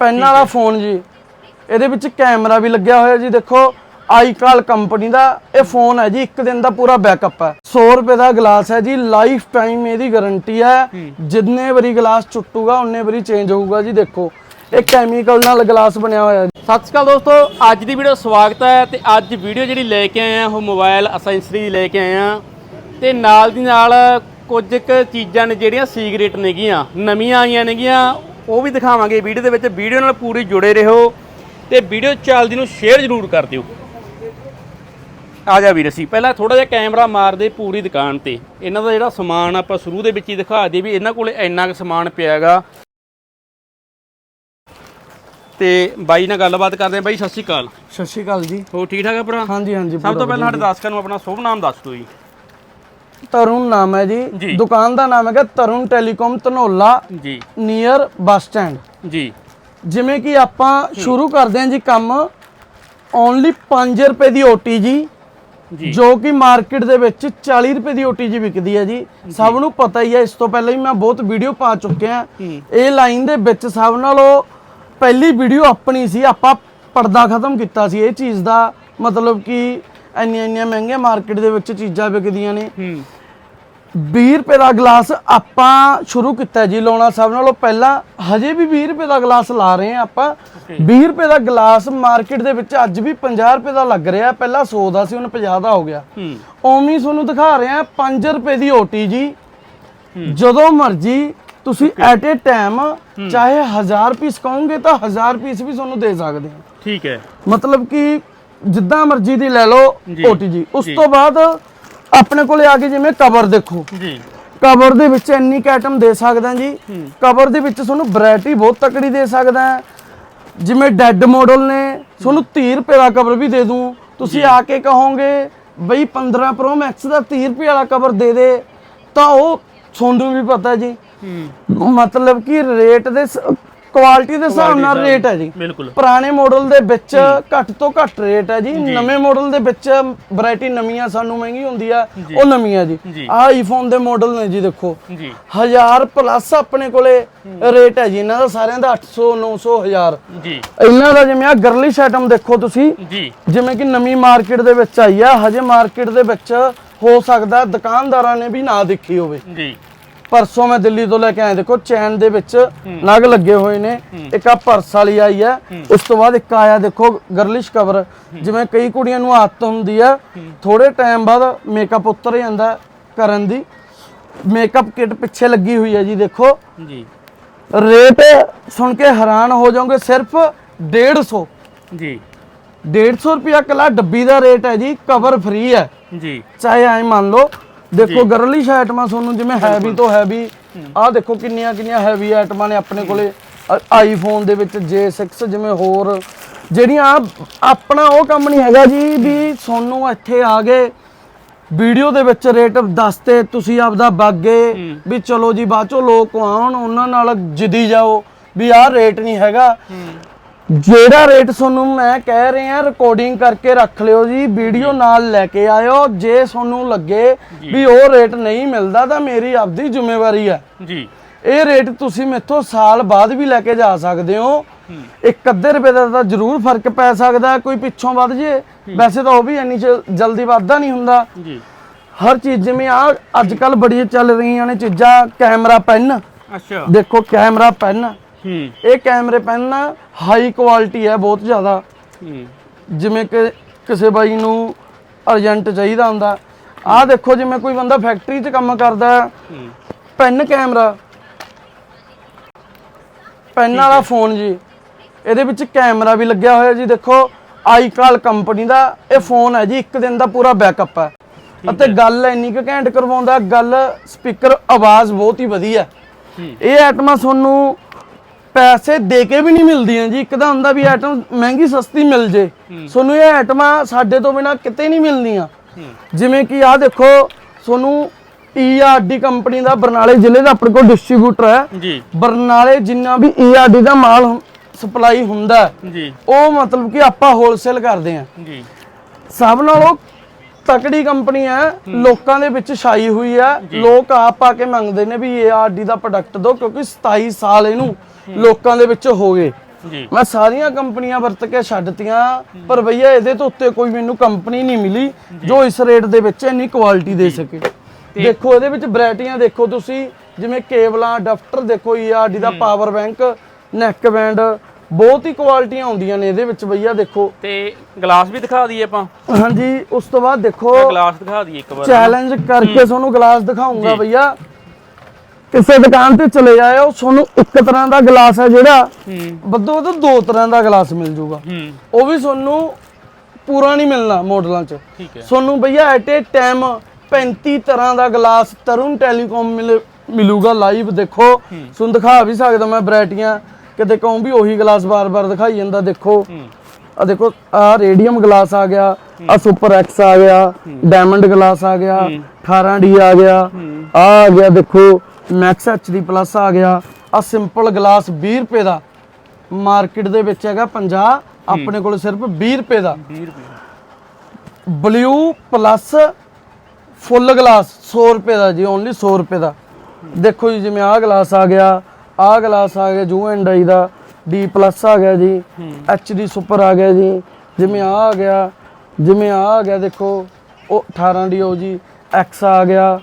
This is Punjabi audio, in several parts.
ਪੈਨ ਵਾਲਾ ਫੋਨ ਜੀ। ਇਹਦੇ ਵਿੱਚ ਕੈਮਰਾ ਵੀ ਲੱਗਿਆ ਹੋਇਆ ਜੀ ਦੇਖੋ। ਆਈਕਾਲ ਕੰਪਨੀ ਦਾ ਇਹ ਫੋਨ ਹੈ ਜੀ ਇੱਕ ਦਿਨ ਦਾ ਪੂਰਾ ਬੈਕਅਪ ਹੈ। 100 ਰੁਪਏ ਦਾ ਗਲਾਸ ਹੈ ਜੀ ਲਾਈਫ ਟਾਈਮ ਇਹਦੀ ਗਾਰੰਟੀ ਹੈ। ਜਿੰਨੇ ਵਾਰੀ ਗਲਾਸ ਟੁੱਟੂਗਾ ਉਨੇ ਵਾਰੀ ਚੇਂਜ ਹੋਊਗਾ ਜੀ ਦੇਖੋ। ਇਹ ਕੈਮੀਕਲ ਨਾਲ ਗਲਾਸ ਬਣਿਆ ਹੋਇਆ ਜੀ। ਸਤਿ ਸ਼੍ਰੀ ਅਕਾਲ ਦੋਸਤੋ ਅੱਜ ਦੀ ਵੀਡੀਓ ਸਵਾਗਤ ਹੈ ਤੇ ਅੱਜ ਵੀਡੀਓ ਜਿਹੜੀ ਲੈ ਕੇ ਆਏ ਆ ਉਹ ਮੋਬਾਈਲ ਅਸੈਂਸਰੀ ਲੈ ਕੇ ਆਏ ਆ। ਤੇ ਨਾਲ ਦੀ ਨਾਲ ਕੁਝ ਕੁ ਚੀਜ਼ਾਂ ਨੇ ਜਿਹੜੀਆਂ ਸੀਕ੍ਰੀਟ ਨੇਗੀਆਂ ਨਵੀਆਂ ਆਈਆਂ ਨੇਗੀਆਂ ਉਹ ਵੀ ਦਿਖਾਵਾਂਗੇ। ਵੀਡੀਓ ਦੇ ਵਿੱਚ ਵੀਡੀਓ ਨਾਲ ਪੂਰੀ ਜੁੜੇ ਰਹੋ ਤੇ ਵੀਡੀਓ ਚੱਲਦੀ ਨੂੰ ਸ਼ੇਅਰ ਜ਼ਰੂਰ ਕਰ ਦਿਓ। ਆ ਜਾ ਵੀਰ ਅਸੀਂ। ਪਹਿਲਾਂ ਥੋੜਾ ਜਿਹਾ ਕੈਮਰਾ ਮਾਰਦੇ ਪੂਰੀ ਦੁਕਾਨ ਤੇ। ਇਹਨਾਂ ਦਾ ਜਿਹੜਾ ਸਮਾਨ ਆਪਾਂ ਸ਼ੁਰੂ ਦੇ ਵਿੱਚ ਹੀ ਦਿਖਾ ਦਈਏ ਵੀ ਇਹਨਾਂ ਕੋਲੇ ਇੰਨਾ ਕੁ ਸਮਾਨ ਪਿਆ ਹੈਗਾ ਤੇ ਬਾਈ ਨਾਲ ਗੱਲਬਾਤ ਕਰਦੇ ਆ ਬਾਈ ਸਤਿ ਸ਼੍ਰੀ ਅਕਾਲ। ਸਤਿ ਸ਼੍ਰੀ ਅਕਾਲ ਜੀ। ਹੋ ਠੀਕ ਠਾਕ ਆ ਭਰਾ? ਹਾਂਜੀ ਹਾਂਜੀ ਸਭ ਤੋਂ ਪਹਿਲਾਂ ਸਾਡੇ ਦਰਸ਼ਕਾਂ ਨੂੰ ਆਪਣਾ ਸ਼ੁਭ ਨਾਮ ਦੱਸ ਦਿਓ ਜੀ। ਤਰੁਣ ਨਾਮ ਹੈ ਜੀ। ਦੁਕਾਨ ਦਾ ਨਾਮ ਹੈਗਾ ਤਰੁਣ ਟੈਲੀਕਾਮ ਧਨੌਲਾ ਜੀ। Near bus stand. ਜੀ। ਜਿਵੇਂ ਕਿ ਆਪਾਂ ਸ਼ੁਰੂ ਕਰਦੇ ਹਾਂ ਜੀ ਕੰਮ ਓਨਲੀ 5 ਰੁਪਏ ਦੀ ਓਟੀ ਜੀ ਜੀ। ਕਿ ਮਾਰਕੀਟ ਦੇ ਵਿੱਚ 40 ਰੁਪਏ ਦੀ ਓਟੀ ਜੀ ਵਿਕਦੀ ਹੈ ਜੀ। ਸਭ ਨੂੰ ਪਤਾ ਹੀ ਹੈ ਇਸ ਤੋਂ ਪਹਿਲਾਂ ਵੀ ਮੈਂ ਬਹੁਤ ਵੀਡੀਓ ਪਾ ਚੁੱਕਿਆ ਇਹ ਲਾਈਨ ਦੇ ਵਿੱਚ ਸਭ ਨਾਲੋਂ ਪਹਿਲੀ ਵੀਡੀਓ ਆਪਣੀ ਸੀ ਆਪਾਂ ਪਰਦਾ ਖਤਮ ਕੀਤਾ ਸੀ। ਇਹ ਚੀਜ਼ ਦਾ ਮਤਲਬ ਕਿ ਇੰਨੀਆਂ ਇੰਨੀਆਂ ਮਹਿੰਗੀਆਂ ਮਾਰਕੀਟ ਦੇ ਵਿੱਚ ਚੀਜ਼ਾਂ ਵਿਕਦੀਆਂ ਨੇ। ਹੂੰ। 20 ਰੁਪਏ ਦਾ ਗਲਾਸ ਆਪਾਂ ਸ਼ੁਰੂ ਕੀਤਾ ਜੀ ਲਾਉਣਾ ਸਭ ਨਾਲੋਂ ਪਹਿਲਾਂ। ਹਜੇ ਵੀ 20 ਰੁਪਏ ਦਾ ਗਲਾਸ ਲਾ ਰਹੇ ਆ ਆਪਾਂ। 20 ਰੁਪਏ ਦਾ ਗਲਾਸ ਮਾਰਕੀਟ ਦੇ ਵਿੱਚ ਅੱਜ ਵੀ 50 ਰੁਪਏ ਦਾ ਲੱਗ ਰਿਹਾ। ਪਹਿਲਾਂ 100 ਦਾ ਸੀ ਹੁਣ 50 ਦਾ ਹੋ ਗਿਆ। ਹੂੰ। ਉਵੇਂ ਹੀ ਤੁਹਾਨੂੰ ਦਿਖਾ ਰਹੇ ਆ 5 ਰੁਪਏ ਦੀ ਓਟੀ ਜੀ। ਜਦੋਂ ਮਰਜ਼ੀ ਤੁਸੀਂ ਐਟ ਏ ਟਾਈਮ ਚਾਹੇ 1000 ਪੀਸ ਕਹੋਗੇ ਤਾਂ 1000 ਪੀਸ ਵੀ ਤੁਹਾਨੂੰ ਦੇ ਸਕਦੇ ਹਾਂ। ਠੀਕ ਹੈ। ਮਤਲਬ ਕਿ ਜਿੱਦਾਂ ਮਰਜ਼ੀ ਦੀ ਲੈ ਲਓ ਜੀ। ਉਸ ਤੋਂ ਬਾਅਦ ਆਪਣੇ ਕੋਲੇ ਆ ਕੇ ਜਿਵੇਂ ਕਵਰ ਦੇਖੋ। ਜੀ। ਕਵਰ ਦੇ ਵਿੱਚ ਇੰਨੀ ਆਈਟਮ ਦੇ ਸਕਦਾ ਜੀ। ਕਵਰ ਦੇ ਵਿੱਚ ਤੁਹਾਨੂੰ ਵੈਰਾਈਟੀ ਬਹੁਤ ਤਕੜੀ ਦੇ ਸਕਦਾ ਹੈ। ਜਿਵੇਂ ਡੈੱਡ ਮਾਡਲ ਨੇ ਤੁਹਾਨੂੰ 30 ਰੁਪਏ ਦਾ ਕਵਰ ਵੀ ਦੇ ਦੂੰ। ਤੁਸੀਂ ਆ ਕੇ ਕਹੋਗੇ ਬਈ 15 ਪ੍ਰੋ ਮੈਕਸ ਦਾ 30 ਰੁਪਏ ਵਾਲਾ ਕਵਰ ਦੇ ਦੇ ਤਾਂ ਉਹ ਤੁਹਾਨੂੰ ਵੀ ਪਤਾ ਜੀ। ਮਤਲਬ ਕਿ ਰੇਟ ਦੇ ਕੁਆਲਿਟੀ ਦੇ ਹਿਸਾਬ ਨਾਲ ਰੇਟ ਹੈ ਜੀ। ਬਿਲਕੁਲ। ਪੁਰਾਣੇ ਮਾਡਲ ਦੇ ਵਿੱਚ ਘੱਟ ਤੋਂ ਘੱਟ ਰੇਟ ਹੈ ਜੀ। ਨਵੇਂ ਮਾਡਲ ਦੇ ਵਿੱਚ ਵੈਰਾਈਟੀ ਨਵੀਆਂ ਸਾਨੂੰ ਮਹਿੰਗੀ ਹੁੰਦੀ ਆ ਉਹ ਨਵੀਆਂ ਜੀ। ਆਹ ਆਈਫੋਨ ਦੇ ਮਾਡਲ ਨੇ ਜੀ ਦੇਖੋ। ਜੀ। 1000 ਪਲੱਸ ਆਪਣੇ ਕੋਲੇ ਰੇਟ ਹੈ ਜੀ। ਇਹਨਾਂ ਦਾ ਸਾਰਿਆਂ ਦਾ 800 900 1000 ਜੀ। ਇਹਨਾਂ ਦਾ ਜਿਵੇਂ ਆ ਗਰਲਿਸ਼ ਆਈਟਮ ਦੇਖੋ ਤੁਸੀਂ ਜੀ। ਜਿਵੇਂ ਕਿ ਨਵੀਂ ਮਾਰਕੀਟ ਦੇ ਵਿੱਚ ਆਈ ਆ ਹਜੇ ਮਾਰਕੀਟ ਦੇ ਵਿੱਚ ਹੋ ਸਕਦਾ ਦੁਕਾਨਦਾਰਾਂ ਨੇ ਵੀ ਨਾ ਦੇਖੀ ਹੋਵੇ। ਜੀ। ਪਰਸੋਂ ਮੈਂ ਦਿੱਲੀ ਤੋਂ ਲੈ ਕੇ ਆਇਆ। ਦੇਖੋ ਚੈਨ ਦੇ ਵਿੱਚ ਨਗ ਲੱਗੇ ਹੋਏ ਨੇ। ਇੱਕ ਆ ਪਰਸ ਵਾਲੀ ਆਈ ਹੈ। ਉਸ ਤੋਂ ਬਾਅਦ ਇੱਕ ਆਇਆ ਦੇਖੋ ਗਰਲਿਸ਼ ਕਵਰ ਜਿਵੇਂ ਕਈ ਕੁੜੀਆਂ ਨੂੰ ਆਦਤ ਹੁੰਦੀ ਆ ਥੋੜੇ ਟਾਈਮ ਬਾਅਦ ਮੇਕਅਪ ਉਤਰ ਜਾਂਦਾ ਕਰਨ ਦੀ। ਮੇਕਅਪ ਕਿਟ ਪਿੱਛੇ ਲੱਗੀ ਹੋਈ ਹੈ ਜੀ ਦੇਖੋ। ਜੀ। ਰੇਟ ਸੁਣ ਕੇ ਹੈਰਾਨ ਹੋ ਜਾਓਗੇ ਸਿਰਫ 150 ਜੀ। 150 ਰੁਪਿਆ ਕੱਲਾ ਡੱਬੀ ਦਾ ਰੇਟ ਹੈ ਜੀ ਕਵਰ ਫ੍ਰੀ ਹੈ। ਜੀ। ਚਾਹੇ ਐ ਮੰਨ ਲਓ ਦੇਖੋ ਗਰਲਿਸ਼ ਆਈਟਮਾਂ ਤੁਹਾਨੂੰ ਜਿਵੇਂ ਹੈਵੀ ਤੋਂ ਹੈਵੀ ਆਹ ਦੇਖੋ ਕਿੰਨੀਆਂ ਕਿੰਨੀਆਂ ਹੈਵੀ ਆਈਟਮਾਂ ਨੇ ਆਪਣੇ ਕੋਲੇ। ਆਈਫੋਨ ਦੇ ਵਿੱਚ J6 ਜਿਵੇਂ ਹੋਰ ਜਿਹੜੀਆਂ ਆਪਣਾ ਉਹ ਕੰਮ ਨਹੀਂ ਹੈਗਾ ਜੀ ਵੀ ਤੁਹਾਨੂੰ ਇੱਥੇ ਆ ਗਏ ਵੀਡੀਓ ਦੇ ਵਿੱਚ ਰੇਟ ਦੱਸਤੇ ਤੁਸੀਂ ਆਪਦਾ ਬਾਗੇ ਵੀ ਚਲੋ ਜੀ ਬਾਅਦ ਚੋਂ ਲੋਕ ਆਉਣ ਉਹਨਾਂ ਨਾਲ ਜਿੱਦੀ ਜਾਓ ਵੀ ਆਹ ਰੇਟ ਨਹੀਂ ਹੈਗਾ। ਜਿਹੜਾ ਰੇਟ ਤੁਹਾਨੂੰ ਮੈਂ ਕਹਿ ਰਿਹਾ ਰਿਕਾਰਡਿੰਗ ਕਰਕੇ ਰੱਖ ਲਿਓ ਜੀ ਵੀਡੀਓ ਨਾਲ ਲੈ ਕੇ ਆਇਓ। ਜੇ ਤੁਹਾਨੂੰ ਲੱਗੇ ਵੀ ਉਹ ਰੇਟ ਨਹੀਂ ਮਿਲਦਾ ਤਾਂ ਮੇਰੀ ਆਪਦੀ ਜ਼ਿੰਮੇਵਾਰੀ ਹੈ। ਜੀ। ਇਹ ਰੇਟ ਤੁਸੀਂ ਮੇਥੋਂ ਸਾਲ ਬਾਅਦ ਵੀ ਲੈ ਕੇ ਜਾ ਸਕਦੇ ਹੋ। ਇੱਕ ਅੱਧੇ ਰੁਪਏ ਦਾ ਤਾਂ ਜ਼ਰੂਰ ਫ਼ਰਕ ਪੈ ਸਕਦਾ ਕੋਈ ਪਿੱਛੋਂ ਵੱਧ ਜੇ। ਵੈਸੇ ਤਾਂ ਉਹ ਵੀ ਇੰਨੀ ਜਲਦੀ ਵੱਧਦਾ ਨਹੀਂ ਹੁੰਦਾ। ਜੀ। ਹਰ ਚੀਜ਼ ਜਿਵੇਂ ਆ ਅੱਜ ਕੱਲ ਬੜੀਆਂ ਚੱਲ ਰਹੀਆਂ ਨੇ ਚੀਜ਼ਾਂ ਕੈਮਰਾ ਪੈਨ। ਅੱਛਾ। ਦੇਖੋ ਕੈਮਰਾ ਪੈਨ। ਇਹ ਕੈਮਰੇ ਪੈਨ ਹਾਈ ਕੁਆਲਿਟੀ ਹੈ ਬਹੁਤ ਜ਼ਿਆਦਾ। ਜਿਵੇਂ ਕਿ ਕਿਸੇ ਬਾਈ ਨੂੰ ਅਰਜੈਂਟ ਚਾਹੀਦਾ ਹੁੰਦਾ। ਆਹ ਦੇਖੋ ਜਿਵੇਂ ਕੋਈ ਬੰਦਾ ਫੈਕਟਰੀ 'ਚ ਕੰਮ ਕਰਦਾ ਪੈਨ ਕੈਮਰਾ। ਪੈਨ ਵਾਲਾ ਫੋਨ ਜੀ। ਇਹਦੇ ਵਿੱਚ ਕੈਮਰਾ ਵੀ ਲੱਗਿਆ ਹੋਇਆ ਜੀ। ਦੇਖੋ ਆਈਕਾਲ ਕੰਪਨੀ ਦਾ ਇਹ ਫੋਨ ਹੈ ਜੀ। ਇੱਕ ਦਿਨ ਦਾ ਪੂਰਾ ਬੈਕਅਪ ਹੈ। ਅਤੇ ਗੱਲ ਇੰਨੀ ਕੁ ਘੈਂਟ ਕਰਵਾਉਂਦਾ ਗੱਲ ਸਪੀਕਰ ਆਵਾਜ਼ ਬਹੁਤ ਹੀ ਵਧੀਆ। ਇਹ ਆਈਟਮਾਂ ਤੁਹਾਨੂੰ ਪੈਸੇ ਦੇ ਕੇ ਵੀ ਨਹੀਂ ਮਿਲਦੀਆਂ ਜੀ। ਇੱਕ ਤਾਂ ਹੁੰਦਾ ਵੀ ਆਈਟਮ ਮਹਿੰਗੀ ਸਸਤੀ ਮਿਲ ਜੇ। ਤੁਹਾਨੂੰ ਇਹ ਆਈਟਮਾਂ ਸਾਡੇ ਤੋਂ ਬਿਨਾ ਕਿਤੇ ਨਹੀਂ ਮਿਲਦੀਆਂ ਜਿਵੇਂ ਕਿ ਆਹ ਦੇਖੋ ਤੁਹਾਨੂੰ ਈਆਰਡੀ ਕੰਪਨੀ ਦਾ ਬਰਨਾਲੇ ਜ਼ਿਲ੍ਹੇ ਦਾ ਆਪਣੇ ਕੋਲ ਡਿਸਟ੍ਰੀਬਿਊਟਰ ਹੈ। ਜੀ। ਬਰਨਾਲੇ ਜਿੰਨਾ ਵੀ ਈਆਰਡੀ ਦਾ ਮਾਲ ਸਪਲਾਈ ਹੁੰਦਾ ਜੀ। ਉਹ ਮਤਲਬ ਕਿ ਆਪਾਂ ਹੋਲਸੇਲ ਕਰਦੇ ਹਾਂ। ਜੀ। ਸਭ ਨਾਲੋਂ ਤਕੜੀ ਕੰਪਨੀ ਹੈ ਲੋਕਾਂ ਦੇ ਵਿੱਚ ਛਾਈ ਹੋਈ ਹੈ। ਲੋਕ ਆਪ ਆ ਕੇ ਮੰਗਦੇ ਨੇ ਵੀ ਈਆਰਡੀ ਦਾ ਪ੍ਰੋਡਕਟ ਦਿਓ ਕਿਉਂਕਿ 27 ਸਾਲ ਇਹਨੂੰ ਲੋਕਾਂ ਦੇ ਵਿੱਚ ਹੋ ਗਏ। ਮੈਂ ਸਾਰੀਆਂ ਕੰਪਨੀਆਂ ਵਰਤ ਕੇ ਛੱਡਤੀਆਂ ਪਰ ਭਈਆ ਇਹਦੇ ਤੋਂ ਉੱਤੇ ਕੋਈ ਮੈਨੂੰ ਕੰਪਨੀ ਨਹੀਂ ਮਿਲੀ ਜੋ। ਇਸ ਰੇਟ ਦੇ ਵਿੱਚ ਇੰਨੀ ਕੁਆਲਿਟੀ ਦੇ ਸਕੇ। ਦੇਖੋ ਇਹਦੇ ਵਿੱਚ ਵੈਰਾਈਟੀਆਂ ਦੇਖੋ ਤੁਸੀਂ ਜਿਵੇਂ ਕੇਬਲਾਂ ਡਫਟਰ ਦੇਖੋ ਈਆਰਡੀ ਦਾ ਪਾਵਰ ਬੈਂਕ ਨੈਕ ਬੈਂਡ ਬਹੁਤ ਹੀ ਕੁਆਲਿਟੀਆਂ ਆਉਂਦੀਆਂ ਨੇ ਇਹਦੇ ਵਿੱਚ ਭਈਆ ਦੇਖੋ। ਤੇ ਗਲਾਸ ਵੀ ਦਿਖਾ ਦਈਏ ਆਪਾਂ? ਹਾਂਜੀ ਉਸ ਤੋਂ ਬਾਅਦ ਦੇਖੋ ਗਲਾਸ ਦਿਖਾ ਦਈਏ ਇੱਕ ਵਾਰ। ਚੈਲੰਜ ਕਰਕੇ ਤੁਹਾਨੂੰ ਗਲਾਸ ਦਿਖਾਉਂਗਾ ਭਈਆ ਕਿਸੇ ਦੁਕਾਨ ਤੇ ਚਲੇ ਜਾਇਓ ਤੁਹਾਨੂੰ ਇੱਕ ਤਰ੍ਹਾਂ ਦਾ ਗਲਾਸ ਹੈ ਜਿਹੜਾ ਵੱਧੋ ਵੱਧ ਦੋ ਤਰ੍ਹਾਂ ਦਾ ਗਲਾਸ ਮਿਲ ਜਾਊਗਾ ਹੂੰ। ਉਹ ਵੀ ਤੁਹਾਨੂੰ ਪੂਰਾ ਨਹੀਂ ਮਿਲਣਾ ਮਾਡਲਾਂ 'ਚ। ਤੁਹਾਨੂੰ ਭਈਆ ਐਟ ਏ ਟਾਈਮ 35 ਤਰ੍ਹਾਂ ਦਾ ਗਲਾਸ ਤਰੁਣ ਟੈਲੀਕਾਮ ਮਿਲ ਮਿਲੂਗਾ ਲਾਈਵ ਦੇਖੋ। ਤੁਹਾਨੂੰ ਦਿਖਾ ਵੀ ਸਕਦਾ ਮੈਂ ਵੈਰਾਈਟੀਆਂ। ਕਿਤੇ ਕਹੂੰ ਵੀ ਉਹੀ ਗਲਾਸ ਬਾਰ-ਬਾਰ ਦਿਖਾਈ ਜਾਂਦਾ ਦੇਖੋ। ਆ ਦੇਖੋ ਆ ਰੇਡੀਅਮ ਗਲਾਸ ਆ ਗਿਆ ਆ ਸੁਪਰ ਐਕਸ ਆ ਗਿਆ ਡਾਇਮੰਡ ਗਲਾਸ ਆ ਗਿਆ 18D ਆ ਗਿਆ ਆ ਆ ਗਿਆ ਦੇਖੋ ਮੈਕਸ ਐਚਡੀ ਪਲੱਸ ਆ ਗਿਆ ਆ ਸਿੰਪਲ ਗਲਾਸ 20 ਰੁਪਏ ਦਾ। ਮਾਰਕੀਟ ਦੇ ਵਿੱਚ ਹੈਗਾ 50 ਆਪਣੇ ਕੋਲ ਸਿਰਫ 20 ਰੁਪਏ ਦਾ। 20 ਰੁਪਏ ਬਲੂ ਪਲੱਸ ਫੁੱਲ ਗਲਾਸ 100 ਰੁਪਏ ਦਾ ਜੀ ਓਨਲੀ 100 ਰੁਪਏ ਦਾ। ਦੇਖੋ ਜੀ ਜਿਵੇਂ ਆਹ ਗਲਾਸ ਆ ਗਿਆ ਆਹ ਗਲਾਸ ਆ ਗਿਆ ਜੂ ਐਂਡ ਆਈ ਦਾ ਡੀ ਪਲੱਸ ਆ ਗਿਆ ਜੀ ਐਚ ਡੀ ਸੁਪਰ ਆ ਗਿਆ ਜੀ ਜਿਵੇਂ ਆਹ ਆ ਗਿਆ ਜਿਵੇਂ ਆਹ ਆ ਗਿਆ ਦੇਖੋ ਉਹ 18 ਡੀ ਉਹ ਜੀ ਐਕਸ ਆ ਗਿਆ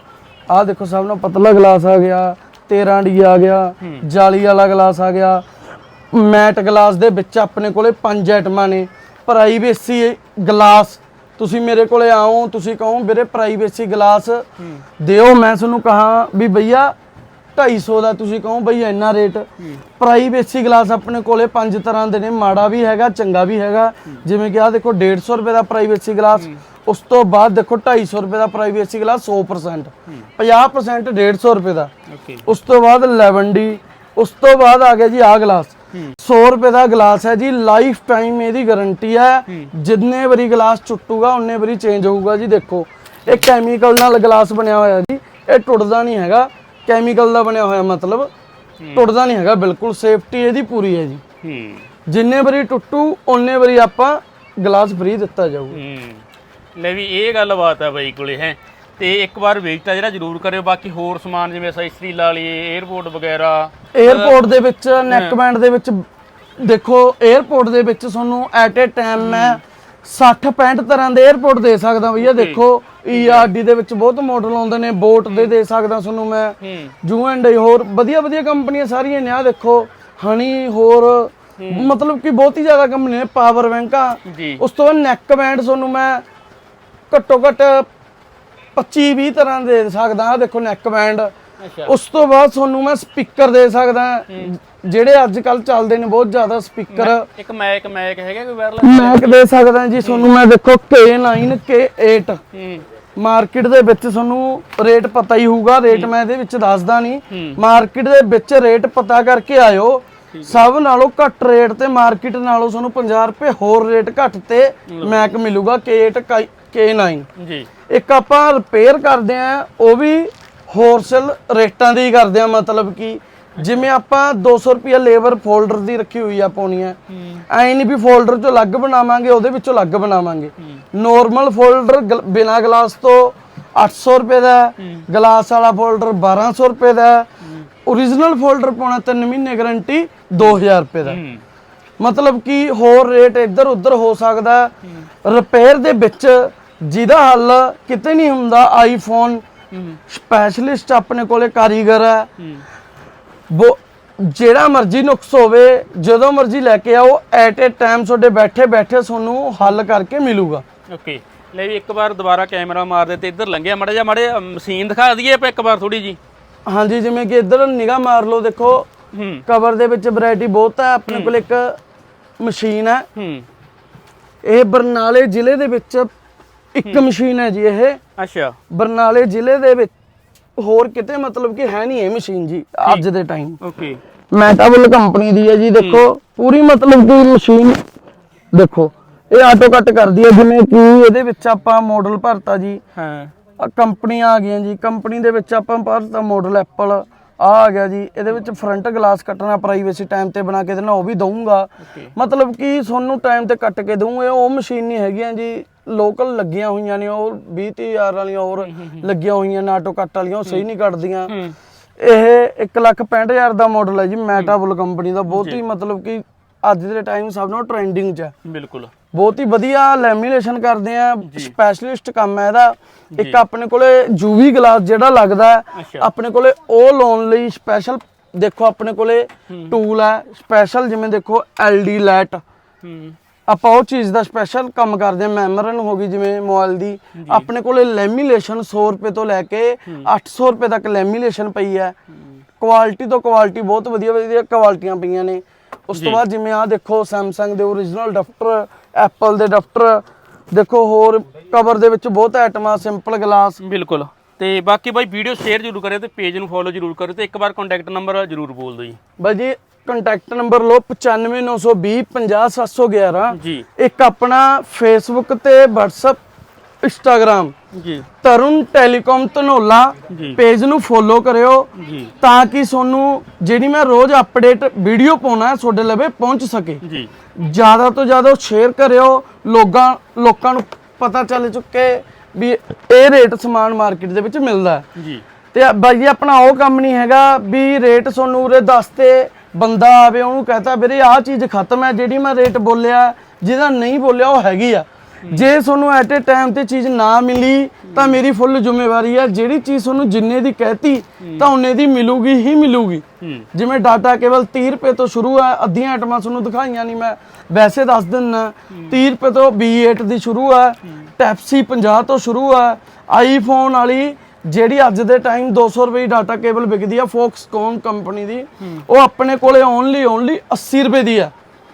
ਆਹ ਦੇਖੋ ਸਭ ਨਾਲੋਂ ਪਤਲਾ ਗਲਾਸ ਆ ਗਿਆ 13 ਡੀ ਆ ਗਿਆ ਜਾਲੀ ਵਾਲਾ ਗਲਾਸ ਆ ਗਿਆ ਮੈਟ ਗਲਾਸ ਦੇ ਵਿੱਚ ਆਪਣੇ ਕੋਲੇ ਪੰਜ ਆਈਟਮਾਂ ਨੇ ਪ੍ਰਾਈਵੇਸੀ ਗਲਾਸ ਤੁਸੀਂ ਮੇਰੇ ਕੋਲੇ ਆਓ ਤੁਸੀਂ ਕਹੋ ਵੀਰੇ ਪ੍ਰਾਈਵੇਸੀ ਗਲਾਸ ਦਿਓ ਮੈਂ ਤੁਹਾਨੂੰ ਕਹਾ ਵੀ ਭਈਆ 250 ਦਾ ਤੁਸੀਂ ਕਹੋ ਬਈ ਇੰਨਾ ਰੇਟ। ਪ੍ਰਾਈਵੇਸੀ ਗਲਾਸ ਆਪਣੇ ਕੋਲੇ ਪੰਜ ਤਰ੍ਹਾਂ ਦੇ ਨੇ ਮਾੜਾ ਵੀ ਹੈਗਾ ਚੰਗਾ ਵੀ ਹੈਗਾ। ਜਿਵੇਂ ਕਿ ਆਹ ਦੇਖੋ 150 ਰੁਪਏ ਦਾ ਪ੍ਰਾਈਵੇਸੀ ਗਲਾਸ ਉਸ ਤੋਂ ਬਾਅਦ ਦੇਖੋ 250 ਰੁਪਏ ਦਾ ਪ੍ਰਾਈਵੇਸੀ ਗਲਾਸ 100% 50% 150 ਰੁਪਏ ਦਾ। ਓਕੇ। ਉਸ ਤੋਂ ਬਾਅਦ 11D ਉਸ ਤੋਂ ਬਾਅਦ ਆ ਗਿਆ ਜੀ ਆਹ ਗਲਾਸ। 100 ਰੁਪਏ ਦਾ ਗਲਾਸ ਹੈ ਜੀ ਲਾਈਫ ਟਾਈਮ ਇਹਦੀ ਗਾਰੰਟੀ ਹੈ। ਜਿੰਨੇ ਵਾਰੀ ਗਲਾਸ ਟੁੱਟੂਗਾ ਉਨੇ ਵਾਰੀ ਚੇਂਜ ਹੋਊਗਾ ਜੀ ਦੇਖੋ। ਇਹ ਕੈਮੀਕਲ ਨਾਲ ਗਲਾਸ ਬਣਿਆ ਹੋਇਆ ਜੀ ਇਹ ਟੁੱਟਦਾ ਨਹੀਂ ਹੈਗਾ। ਕੈਮੀਕਲ ਦਾ ਬਣਿਆ ਹੋਇਆ ਮਤਲਬ ਟੁੱਟਦਾ ਨਹੀਂ ਹੈਗਾ ਬਿਲਕੁਲ ਸੇਫਟੀ ਇਹਦੀ ਪੂਰੀ ਹੈ ਜੀ। ਹੂੰ। ਜਿੰਨੇ ਵਾਰੀ ਟੁੱਟੂ ਓਨੇ ਵਾਰੀ ਆਪਾਂ ਗਲਾਸ ਫਰੀ ਦਿੱਤਾ ਜਾਊਗਾ। ਹੂੰ। ਲੈ ਵੀ ਇਹ ਗੱਲ ਬਾਤ ਹੈ ਬਾਈ ਕੋਲੇ ਹੈ। ਤੇ ਇੱਕ ਵਾਰ ਵੇਖਤਾ ਜਿਹੜਾ ਜ਼ਰੂਰ ਕਰਿਓ ਬਾਕੀ ਹੋਰ ਸਮਾਨ ਜਿਵੇਂ ਅਸੈਸਰੀ ਲਾ ਲਈਏ 에어ਪੋਰਟ ਵਗੈਰਾ। 에어ਪੋਰਟ ਦੇ ਵਿੱਚ ਨੈਕ ਬੈਂਡ ਦੇ ਵਿੱਚ ਦੇਖੋ 에어ਪੋਰਟ ਦੇ ਵਿੱਚ ਤੁਹਾਨੂੰ ਐਟ ਏ ਟਾਈਮ ਮੈਂ 60 65 ਤਰ੍ਹਾਂ ਦੇ 에어ਪੋਰਟ ਦੇ ਸਕਦਾ ਭਈਆ ਦੇਖੋ ERD ਦੇ ਵਿੱਚ ਬਹੁਤ ਮਾਡਲ ਆਉਂਦੇ ਨੇ ਬੋਟ ਦੇ ਦੇ ਸਕਦਾ ਤੁਹਾਨੂੰ ਮੈਂ। ਜੂ ਐਂਡ ਹੋਰ ਵਧੀਆ ਵਧੀਆ ਕੰਪਨੀਆਂ ਸਾਰੀਆਂ ਨੇ ਆ ਦੇਖੋ ਹਣੀ ਹੋਰ ਮਤਲਬ ਕਿ ਬਹੁਤ ਹੀ ਜ਼ਿਆਦਾ ਕੰਪਨੀ ਨੇ ਪਾਵਰ ਬੈਂਕਾਂ ਉਸ ਤੋਂ ਬਾਅਦ ਨੈਕ ਬੈਂਡ ਤੁਹਾਨੂੰ ਮੈਂ ਘੱਟੋ ਘੱਟ 25 20 ਤਰ੍ਹਾਂ ਦੇ ਦੇ ਸਕਦਾ ਆ ਦੇਖੋ ਨੈਕ ਬੈਂਡ ਉਸ ਤੋਂ ਬਾਅਦ ਤੁਹਾਨੂੰ ਮੈਂ ਸਪੀਕਰ ਦੇ ਸਕਦਾ। ਜਿਹੜੇ ਅੱਜ ਕੱਲ ਚੱਲਦੇ ਨੇ ਬਹੁਤ ਜ਼ਿਆਦਾ ਸਪੀਕਰ। ਇੱਕ ਮੈਕ ਮੈਕ ਹੈਗਾ ਕੋਈ ਵਾਇਰਲੈਸ ਮੈਕ ਦੇ ਸਕਦਾ ਜੀ ਤੁਹਾਨੂੰ ਮੈਂ ਦੇਖੋ K9 K8 ਹੂੰ। ਮਾਰਕੀਟ ਦੇ ਵਿੱਚ ਤੁਹਾਨੂੰ ਰੇਟ ਪਤਾ ਹੀ ਹੋਊਗਾ ਰੇਟ ਮੈਂ ਇਹਦੇ ਵਿੱਚ ਦੱਸਦਾ ਨਹੀਂ ਮਾਰਕੀਟ ਦੇ ਵਿੱਚ ਰੇਟ ਪਤਾ ਕਰਕੇ ਆਇਓ। ਸਭ ਨਾਲੋਂ ਘੱਟ ਰੇਟ ਤੇ ਮਾਰਕੀਟ ਨਾਲੋਂ ਤੁਹਾਨੂੰ 50 ਰੁਪਏ ਹੋਰ ਰੇਟ ਘੱਟ ਤੇ ਮੈਕ ਮਿਲੂਗਾ K8 K9 ਜੀ। ਇੱਕ ਆਪਾਂ ਰਿਪੇਅਰ ਕਰਦੇ ਆ ਉਹ ਵੀ ਹੋਲਸੇਲ ਰੇਟਾਂ ਦੀ ਕਰਦੇ ਆ ਮਤਲਬ ਕਿ ਜਿਵੇਂ ਆਪਾਂ 200 ਰੁਪਏ ਲੇਬਰ ਫੋਲਡਰ ਦੀ ਰੱਖੀ ਹੋਈ ਆ ਪਾਉਣੀ ਆ ਐ ਨਹੀਂ ਵੀ ਫੋਲਡਰ ਚੋਂ ਅਲੱਗ ਬਣਾਵਾਂਗੇ ਉਹਦੇ ਵਿੱਚੋਂ ਅਲੱਗ ਬਣਾਵਾਂਗੇ। ਨੋਰਮਲ ਫੋਲਡਰ ਬਿਨਾ ਗਲਾਸ ਤੋਂ 800 ਰੁਪਏ ਦਾ ਗਲਾਸ ਵਾਲਾ ਫੋਲਡਰ 1200 ਰੁਪਏ ਦਾ ਓਰੀਜਨਲ ਫੋਲਡਰ ਪਾਉਣਾ 3 ਮਹੀਨੇ ਗਾਰੰਟੀ 2000 ਰੁਪਏ ਦਾ ਮਤਲਬ ਕਿ ਹੋਰ ਰੇਟ ਇੱਧਰ ਉੱਧਰ ਹੋ ਸਕਦਾ ਰਿਪੇਅਰ ਦੇ ਵਿੱਚ ਜਿਹਦਾ ਹੱਲ ਕਿਤੇ ਨਹੀਂ ਹੁੰਦਾ ਆਈਫੋਨ ਸਪੈਸ਼ਲਿਸਟ ਆਪਣੇ ਕੋਲੇ ਕਾਰੀਗਰ ਹੈ। ਜਿਹੜਾ ਮਰਜ਼ੀ ਨੁਕਸ ਹੋਵੇ ਜਦੋਂ ਮਰਜ਼ੀ ਲੈ ਕੇ ਆਓ ਐਟ ਏ ਟਾਈਮ ਤੁਹਾਡੇ ਬੈਠੇ ਬੈਠੇ ਤੁਹਾਨੂੰ ਹੱਲ ਕਰਕੇ ਮਿਲੂਗਾ। ਓਕੇ ਲੈ ਵੀ ਇੱਕ ਵਾਰ ਦੁਬਾਰਾ ਕੈਮਰਾ ਮਾਰ ਦੇ ਤੇ ਇੱਧਰ ਲੰਘਿਆ ਮੜਾ ਜਾ ਮੜੇ ਮਸ਼ੀਨ ਦਿਖਾ ਦਈਏ ਆਪਾਂ ਇੱਕ ਵਾਰ ਥੋੜੀ ਜੀ ਹਾਂਜੀ ਜਿਵੇਂ ਕਿ ਇੱਧਰ ਨਿਗਾਹ ਮਾਰ ਲਓ ਦੇਖੋ ਹੂੰ। ਕਵਰ ਦੇ ਵਿੱਚ ਵੈਰਾਈਟੀ ਬਹੁਤ ਹੈ ਆਪਣੇ ਕੋਲ ਇੱਕ ਮਸ਼ੀਨ ਹੈ। ਹੂੰ। ਇਹ ਬਰਨਾਲੇ ਜ਼ਿਲ੍ਹੇ ਦੇ ਵਿੱਚ ਇੱਕ ਮਸ਼ੀਨ ਹੈ ਜੀ ਇਹ। ਅੱਛਾ। ਬਰਨਾਲੇ ਜ਼ਿਲ੍ਹੇ ਦੇ ਵਿੱਚ ਹੋਰ ਕਿਤੇ ਮਤਲਬ ਕਿ ਹੈ ਨਹੀਂ ਇਹ ਮਸ਼ੀਨ ਜੀ ਅੱਜ ਦੇ ਟਾਈਮ ਓਕੇ ਮੈਟਾਬਲ ਕੰਪਨੀ ਦੀ ਹੈ ਜੀ ਦੇਖੋ ਪੂਰੀ ਮਤਲਬ ਕਿ ਮਸ਼ੀਨ ਦੇਖੋ ਇਹ ਆਟੋ ਕੱਟ ਕਰਦੀ ਹੈ ਜਿਵੇਂ ਕਿ ਇਹਦੇ ਵਿੱਚ ਆਪਾਂ ਮਾਡਲ ਭਰਤਾ ਜੀ। ਹਾਂ। ਆ ਕੰਪਨੀਆਂ ਆ ਗਈਆਂ ਜੀ ਕੰਪਨੀ ਦੇ ਵਿੱਚ ਆਪਾਂ ਭਰਤਾ ਮਾਡਲ ਐਪਲ ਆ ਆ ਗਿਆ ਜੀ ਇਹਦੇ ਵਿੱਚ ਫਰੰਟ ਗਲਾਸ ਕੱਟਣਾ ਪ੍ਰਾਈਵੇਸੀ ਟਾਈਮ ਤੇ ਬਣਾ ਕੇ ਦੇਣਾ ਉਹ ਵੀ ਦਊਂਗਾ। ਮਤਲਬ ਕਿ ਤੁਹਾਨੂੰ ਟਾਈਮ ਤੇ ਕੱਟ ਕੇ ਦਊਂਗੇ ਉਹ ਮਸ਼ੀਨ ਨਹੀਂ ਹੈਗੀਆਂ ਜੀ। ਲੋਕਲ ਲੱਗੀਆਂ ਹੋਈਆਂ ਨੇ ਉਹ 20 30 ਹਜ਼ਾਰ ਵਾਲੀਆਂ ਹੋਰ ਲੱਗੀਆਂ ਹੋਈਆਂ ਨੇ ਆਟੋ ਕੱਟ ਵਾਲੀਆਂ ਉਹ ਸਹੀ ਨਹੀਂ ਕੱਟਦੀਆਂ ਇਹ 1 ਲੱਖ 65 ਹਜ਼ਾਰ ਦਾ ਮਾਡਲ ਹੈ ਜੀ ਮੈਟਾਬੁਲ ਕੰਪਨੀ ਦਾ। ਬਹੁਤ ਹੀ ਮਤਲਬ ਕਿ ਅੱਜ ਦੇ ਟਾਈਮ ਸਭ ਨਾਲੋਂ ਟ੍ਰੈਂਡਿੰਗ 'ਚ ਹੈ। ਬਿਲਕੁਲ। ਬਹੁਤ ਹੀ ਵਧੀਆ ਲੈਮੀਨੇਸ਼ਨ ਕਰਦੇ ਆ ਸਪੈਸ਼ਲਿਸਟ ਕੰਮ ਹੈ ਇਹਦਾ। ਇੱਕ ਆਪਣੇ ਕੋਲੇ ਯੂਵੀ ਗਲਾਸ ਜਿਹੜਾ ਲੱਗਦਾ। ਆਪਣੇ ਕੋਲੇ ਉਹ ਲਾਉਣ ਲਈ ਸਪੈਸ਼ਲ ਦੇਖੋ ਆਪਣੇ ਕੋਲੇ ਟੂਲ ਹੈ। ਸਪੈਸ਼ਲ ਜਿਵੇਂ ਦੇਖੋ ਐਲਡੀ ਲਾਈਟ ਹੂੰ। ਆਪਾਂ ਉਹ ਚੀਜ਼ ਦਾ ਸਪੈਸ਼ਲ ਕੰਮ ਕਰਦੇ ਆ ਮੈਮਰਨ ਹੋ ਗਈ ਜਿਵੇਂ ਮੋਬਾਈਲ ਦੀ। ਆਪਣੇ ਕੋਲੇ ਲੈਮੀਨੇਸ਼ਨ 100 ਰੁਪਏ ਤੋਂ ਲੈ ਕੇ 800 ਰੁਪਏ ਤੱਕ ਲੈਮੀਨੇਸ਼ਨ ਪਈ ਹੈ। ਕੁਆਲਿਟੀ ਤੋਂ ਕੁਆਲਿਟੀ ਬਹੁਤ ਵਧੀਆ ਵਧੀਆ ਕੁਆਲਿਟੀਆਂ ਪਈਆਂ ਨੇ। ਉਸ ਤੋਂ ਬਾਅਦ ਜਿਵੇਂ ਆ ਦੇਖੋ Samsung ਦੇ origignal ਡਾਫਟਰ Apple ਦੇ ਡਾਫਟਰ ਦੇਖੋ ਹੋਰ ਕਵਰ ਦੇ ਵਿੱਚ ਬਹੁਤ ਆਈਟਮਾਂ ਸਿੰਪਲ ਗਲਾਸ ਬਿਲਕੁਲ। ਤੇ ਬਾਕੀ ਬਾਈ ਵੀਡੀਓ ਸ਼ੇਅਰ ਜ਼ਰੂਰ ਕਰਿਓ ਤੇ ਪੇਜ ਨੂੰ ਫੋਲੋ ਜ਼ਰੂਰ ਕਰਿਓ ਤੇ ਇੱਕ ਵਾਰ ਕੰਟੈਕਟ ਨੰਬਰ ਜ਼ਰੂਰ ਬੋਲ ਦਿਓ ਜੀ। ਬਾਈ ਜੀ ਕੰਟੈਕਟ ਨੰਬਰ ਲਓ 95920 50711 ਜੀ। ਇੱਕ ਆਪਣਾ ਫੇਸਬੁੱਕ ਤੇ WhatsApp ਇੰਸਟਾਗ੍ਰam ਜੀ। ਤਰੁਣ ਟੈਲੀਕਾਮ ਧਨੋਲਾ। ਪੇਜ ਨੂੰ ਫੋਲੋ ਕਰਿਓ ਜੀ। ਤਾਂ ਕਿ ਤੁਹਾਨੂੰ ਜਿਹੜੀ ਮੈਂ ਰੋਜ਼ ਅਪਡੇਟ ਵੀਡੀਓ ਪਾਉਣਾ ਹੈ ਤੁਹਾਡੇ ਲਵੇ ਪਹੁੰਚ ਸਕੇ। ਜੀ। ਜ਼ਿਆਦਾ ਤੋਂ ਜ਼ਿਆਦਾ ਸ਼ੇਅਰ ਕਰਿਓ ਲੋਕਾਂ ਲੋਕਾਂ ਨੂੰ ਪਤਾ ਚੱਲ ਚੁੱਕੇ ਵੀ ਇਹ ਰੇਟ ਸਮਾਨ ਮਾਰਕੀਟ ਦੇ ਵਿੱਚ ਮਿਲਦਾ ਜੀ। ਤੇ ਬਾਈ ਜੀ ਆਪਣਾ ਉਹ ਕੰਮ ਨਹੀਂ ਹੈਗਾ ਵੀ ਰੇਟ ਤੁਹਾਨੂੰ ਉਰੇ ਦੱਸ ਤੇ ਬੰਦਾ ਆਵੇ, ਉਹਨੂੰ ਕਹਤਾ, ਵੀਰੇ, ਆਹ ਚੀਜ਼ ਖਤਮ ਹੈ, ਜਿਹੜੀ ਮੈਂ ਰੇਟ ਬੋਲਿਆ, ਜਿਹਦਾ ਨਹੀਂ ਬੋਲਿਆ, ਉਹ ਹੈਗੀ ਆ। ਜੇ ਤੁਹਾਨੂੰ ਐਟ ਏ ਟਾਈਮ ਤੇ ਚੀਜ਼ ਨਾ ਮਿਲੀ, ਤਾਂ ਮੇਰੀ ਫੁੱਲ ਜ਼ਿੰਮੇਵਾਰੀ ਹੈ, ਜਿਹੜੀ ਚੀਜ਼ ਤੁਹਾਨੂੰ ਜਿੰਨੇ ਦੀ ਕਹਿਤੀ, ਤਾਂ ਉਹਨੇ ਦੀ ਮਿਲੂਗੀ, ਹੀ ਮਿਲੂਗੀ। ਜਿਵੇਂ ਡਾਟਾ ਕੇਵਲ 30 ਰੁਪਏ ਤੋਂ ਸ਼ੁਰੂ ਹੈ, ਅੱਧੀਆਂ ਆਈਟਮਾਂ ਤੁਹਾਨੂੰ ਦਿਖਾਈਆਂ ਨਹੀਂ ਮੈਂ, ਵੈਸੇ ਦੱਸ ਦਿੰਨਾ 30 ਰੁਪਏ ਤੋਂ B8 ਦੀ ਸ਼ੁਰੂ ਹੈ ਟੈਪਸੀ 50 ਤੋਂ ਸ਼ੁਰੂ ਹੈ ਆਈਫੋਨ ਵਾਲੀ ਜਿਹੜੀ ਅੱਜ ਦੇ ਟਾਈਮ 200 ਰੁਪਏ ਦੀ ਡਾਟਾ ਕੇਬਲ ਵਿਕਦੀ ਆ ਫੋਕਸਕੋਨ ਕੰਪਨੀ ਦੀ ਉਹ ਆਪਣੇ ਕੋਲੇ ਓਨਲੀ ਓਨਲੀ 80 ਰੁਪਏ ਦੀ ਆ।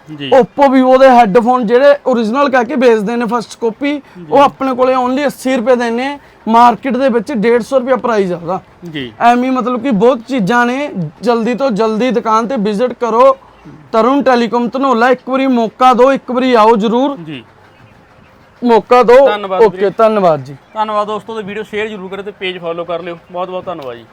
ਜੀ। Oppo Vivo ਦੇ ਹੈੱਡਫੋਨ ਜਿਹੜੇ origignal ਕਹਿ ਕੇ ਵੇਚਦੇ ਨੇ ਫਸਟ ਕਾਪੀ ਉਹ ਆਪਣੇ ਕੋਲੇ ਓਨਲੀ 80 ਰੁਪਏ ਦੇ ਨੇ। ਮਾਰਕੀਟ ਦੇ ਵਿੱਚ 150 ਰੁਪਏ ਪ੍ਰਾਈਸ ਆ ਉਹਦਾ। ਜੀ। ਐਵੇਂ ਮਤਲਬ ਕਿ ਬਹੁਤ ਚੀਜ਼ਾਂ ਨੇ। ਜਲਦੀ ਤੋਂ ਜਲਦੀ ਦੁਕਾਨ ਤੇ ਵਿਜ਼ਿਟ ਕਰੋ। ਤਰੁਣ ਟੈਲੀਕਾਮ ਧਨੋਲਾ ਇੱਕ ਵਾਰੀ ਮੌਕਾ ਦਿਓ ਇੱਕ ਵਾਰੀ ਆਓ ਜਰੂਰ। ਜੀ। ਮੌਕਾ ਦਿਓ। ਧੰਨਵਾਦ ਓਕੇ ਧੰਨਵਾਦ ਜੀ। ਧੰਨਵਾਦ ਦੋਸਤੋ ਤੇ ਵੀਡੀਓ ਸ਼ੇਅਰ ਜ਼ਰੂਰ ਕਰਿਓ ਤੇ ਪੇਜ ਫੋਲੋ ਕਰ ਲਿਓ। ਬਹੁਤ ਬਹੁਤ ਧੰਨਵਾਦ ਜੀ।